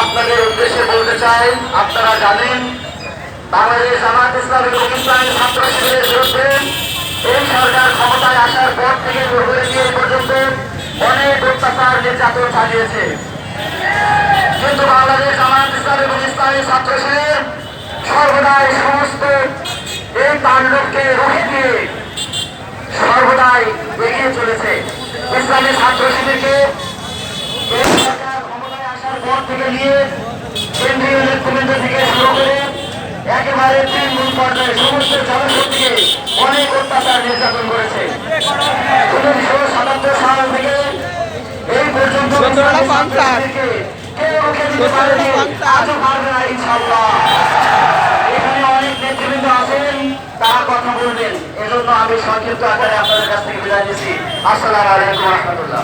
আপনাদের উদ্দেশ্যে বলতে চাই, আপনারা জানেন, বাংলাদেশ জামাত ইসলামী ইসলামী ছাত্র শিবিরের বিরুদ্ধে এই সরকার ক্ষমতায় আসার পর থেকে করে দিয়ে পর্যন্ত অনেক অত্যাচার নির্যাতন চালিয়েছে। কিন্তু বাংলাদেশ জামাত ইসলামী এবং ছাত্র শিবির সর্বদাই তাণ্ডবকে রুখে দিয়ে সর্বদাই এগিয়ে চলেছে। ইসলামী ছাত্র শিবিরকে ক্ষমতায় আসার পর থেকে নিয়ে কেন্দ্রীয় নেতৃবৃন্দ থেকে শুরু করে একেবারে তৃণমূল পর্যায়ে সমস্ত জনশক্তিকে অনেক অত্যাচার নির্যাতন করেছে। উনিশশো সাতাত্তর সাল থেকে এই পর্যন্ত কেউ রুখে দিতে পারেনি। আজও পারবে না ইনশাআল্লাহ এখানে অনেক নেতৃবৃন্দ আছেন তারা কথা বলবেন এজন্য আমি সংক্ষিপ্ত আকারে আপনাদের কাছ থেকে বিদায় নিচ্ছি। আসসালামু আলাইকুম রহমতুল্লাহ।